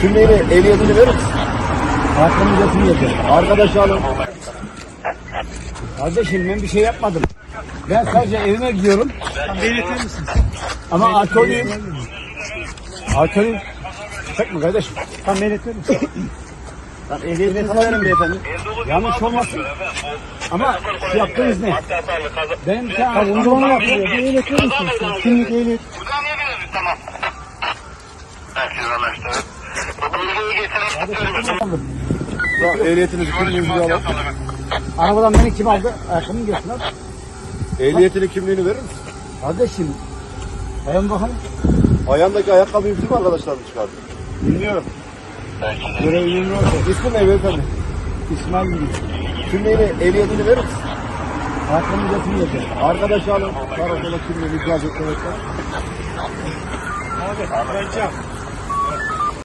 Kimliğini, ehliyetini verin. Hakkımı getirmeyeceğim. Arkadaş alın. Kardeşim ben bir şey yapmadım. Ben sadece evime gidiyorum. Belirtir misiniz? Ama alkolüyüm. Alkolüyüm. Çekme kardeşim. Tam belirtir misiniz? Lan ehliyetini verin beyefendi. Yanlış olmasın. Ama şu yaptığınız ne? Benim bir tane uygulama yapılıyor. Bir belirtir misiniz? Kimlik ehliyet. Buradan niye geliyorsun? Tamam. Herkes anlaştı. Tamam, ehliyetinizi, kimliğinizi alın. arabadan beni kim aldı? Ayakkabımı götürdüler. Ehliyetini, kimliğini verir misin? Kardeşim. Ayağım bakalım. Ayağındaki ayakkabıyı bütün arkadaşlarını çıkardı. Bilmiyorum. Görevlinin orada. İsmin ne beyefendi? İsmail Gülü. Kimliğini, ehliyetini verir misin? Hakkımı getirmeyeceğim. Arkadaş alın. Karakola kimliğini, icazet evet. Abi, Hocam.